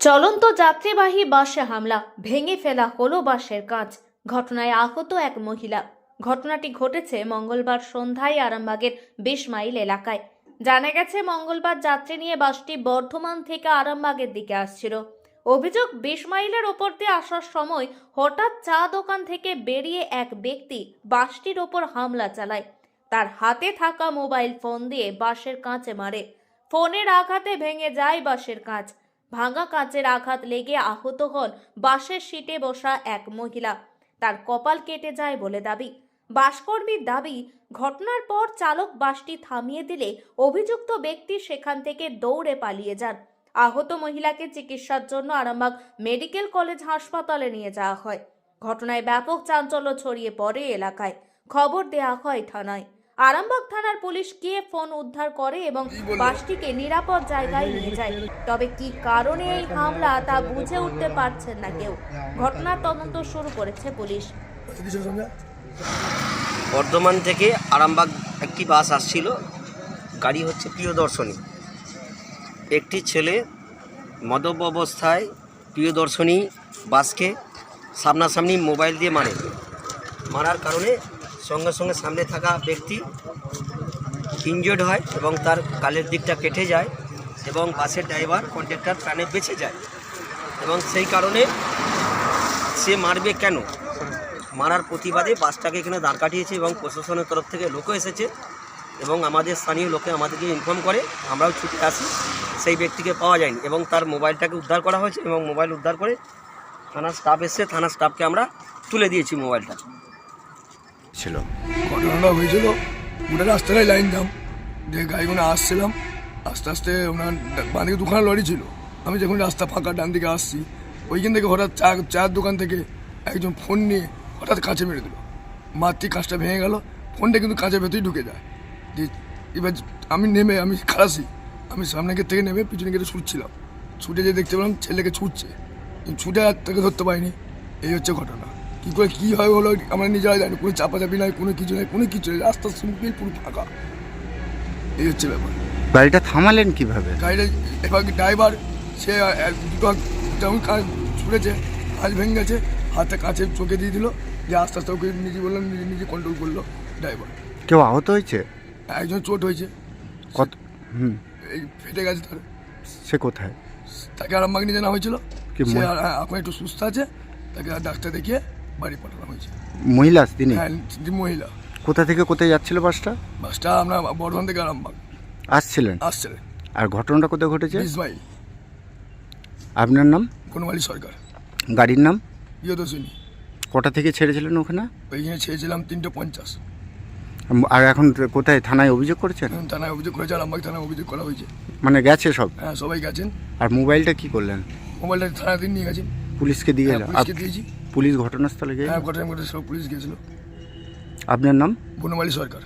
চলন্ত যাত্রীবাহী বাসে হামলা, ভেঙে ফেলা হলো বাসের কাঁচ ঘটনায় আহত এক মহিলা। ঘটনাটি ঘটেছে মঙ্গলবার সন্ধ্যায় আরামবাগের বিশ মাইল এলাকায়। জানা গেছে, মঙ্গলবার যাত্রী নিয়ে বাসটি বর্ধমান থেকে আরামবাগের দিকে আসছিল। অভিযোগ, বিশ মাইলের ওপর দিয়ে আসার সময় হঠাৎ চা দোকান থেকে বেরিয়ে এক ব্যক্তি বাসটির ওপর হামলা চালায়। তার হাতে থাকা মোবাইল ফোন দিয়ে বাসের কাঁচে মারে। ফোনের আঘাতে ভেঙে যায় বাসের কাঁচ ভাঙা কাঁচের আঘাত লেগে আহত হন বাসের সিটে বসা এক মহিলা। তার কপাল কেটে যায় বলে দাবি। বাসকর্মীর দাবি, ঘটনার পর চালক বাসটি থামিয়ে দিলে অভিযুক্ত ব্যক্তি সেখান থেকে দৌড়ে পালিয়ে যান। আহত মহিলাকে চিকিৎসার জন্য আরামবাগ মেডিকেল কলেজ হাসপাতালে নিয়ে যাওয়া হয়। ঘটনায় ব্যাপক চাঞ্চল্য ছড়িয়ে পড়ে এলাকায়। খবর দেওয়া হয় থানায়। আরামবাগ থানার পুলিশ কে ফোন উদ্ধার করে এবং বাসটিকে নিরাপদ জায়গায় নিয়ে যায়। তবে কি কারণে এই হামলা তা বুঝে উঠতে পারছেন না কেউ? ঘটনার তদন্ত শুরু করেছে পুলিশ। বর্ধমান থেকে আরামবাগ একটি বাস আসছিল। গাড়ি হচ্ছে প্রিয়দর্শনী। একটি ছেলে মদব অবস্থায় প্রিয়দর্শনী বাসকে সামনাসামনি মোবাইল দিয়ে মারে। মারার কারণে সঙ্গে সঙ্গে সামনে থাকা ব্যক্তি ইনজোর্ড হয় এবং তার কালের দিকটা কেটে যায় এবং বাসের ড্রাইভার কন্ট্রাক্টর প্রাণে বেঁচে যায়। এবং সেই কারণে সে মারবে কেন? মারার প্রতিবাদে বাসটাকে এখানে দাঁড় কাটিয়েছে এবং প্রশাসনের তরফ থেকে লোকও এসেছে এবং আমাদের স্থানীয় লোকে আমাদেরকে ইনফর্ম করে, আমরাও ছুটে আসি, সেই ব্যক্তিকে পাওয়া যায়নি এবং তার মোবাইলটাকে উদ্ধার করা হয়েছে এবং মোবাইল উদ্ধার করে থানার স্টাফ এসে থানার স্টাফকে আমরা তুলে দিয়েছি মোবাইলটা। ছিল। ঘটনাটা হয়েছিল ওটা রাস্তাটাই লাইন দাম যে গাড়িগুলো আসছিলাম, আস্তে আস্তে ওনার বাঁ দিকে দুখানা লরি ছিল। আমি যখন রাস্তা ফাঁকা ডান দিকে আসছি, ওইখান থেকে হঠাৎ চা, চার দোকান থেকে একজন ফোন নিয়ে হঠাৎ কাঁচে মেরে দিল। মাতৃ কাঁচটা ভেঙে গেল ফোনটা কিন্তু কাঁচের ভেতরেই ঢুকে যায়। দিয়ে এবার আমি নেমে, আমি খালাসি, আমি সামনে গেট থেকে নেমে পিছনে গেটে ছুটছিলাম। ছুটে যে দেখতে পেলাম ছেলেকে ছুটছে। ছুটে আর তাকে ধরতে পারিনি। এই হচ্ছে ঘটনা। কী করে কী হয় হলো আমরা নিজেরা জানি কোনো চাপাচাপি নাই কোনো কিছু নাই কোনো কিছু নেই রাস্তা সিম্পল পুরো ফাঁকা। এই হচ্ছে ব্যাপার। গাড়িটা থামালেন কীভাবে? গাড়িটা এবার ড্রাইভার সে দুটো যেমন কাজ ছুটেছে কাজ ভেঙে গেছে হাতে কাছে চোখে দিয়ে দিল যে আস্তে আস্তে ওকে নিজে বললাম নিজে নিজে কন্ট্রোল করল ড্রাইভার। কেউ আহত হয়েছে? একজন চোট হয়েছে। কত? হুম। এই ফেটে গেছে তার। সে কোথায়? তাকে আরামবাগ নিয়ে জানা হয়েছিল। সে হ্যাঁ, এখন একটু সুস্থ আছে। তাকে ডাক্তার দেখিয়ে বাড়ি পাঠানো হয়েছে। মহিলা তিনি? হ্যাঁ মহিলা। কোথা থেকে কোথায় যাচ্ছিল বাসটা? বাসটা আমরা বর্ধমান থেকে আরামবাগ। আসছিলেন? আসছে আর ঘটনাটা কোথায় ঘটেছে? বিশ মাইল আপনার নাম? বনমালী সরকার। গাড়ির নাম? প্রিয়দর্শিনী কটা থেকে ছেড়েছিলেন ওখানে? ওইখানে ছেড়েছিলাম তিনটে পঞ্চাশ। আর এখন কোথায় থানায় অভিযোগ করেছেন? থানায় অভিযোগ করেছে আরামবাগ থানায় অভিযোগ করা হয়েছে। মানে গেছে সব? হ্যাঁ সবাই গেছেন। আর মোবাইলটা কি করলেন? মোবাইলটা থানাতে নিয়ে গেছেন। পুলিশকে দিয়ে হ্যাঁ, পুলিশকে দিয়েছি। পুলিশ ঘটনাস্থলে গিয়ে? হ্যাঁ ঘটনা ঘটে সব পুলিশ গিয়েছিল। আপনার নাম? বনমালী সরকার।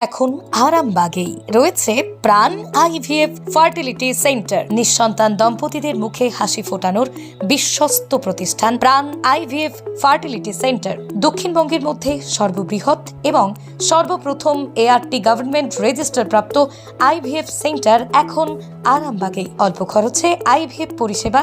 এখন আরামবাগেই রয়েছে প্রাণ আইভিএফ ফার্টিলিটি সেন্টার। নিঃসন্তান দম্পতিদের মুখে হাসি ফোটানোর বিশ্বস্ত প্রতিষ্ঠান প্রাণ আইভিএফ ফার্টিলিটি সেন্টার। দক্ষিণবঙ্গের মধ্যে সর্ববৃহৎ এবং সর্বপ্রথম এআরটি গভর্নমেন্ট রেজিস্টার প্রাপ্ত আইভিএফ সেন্টার এখন আরামবাগেই। অল্প খরচে আইভিএফ পরিষেবা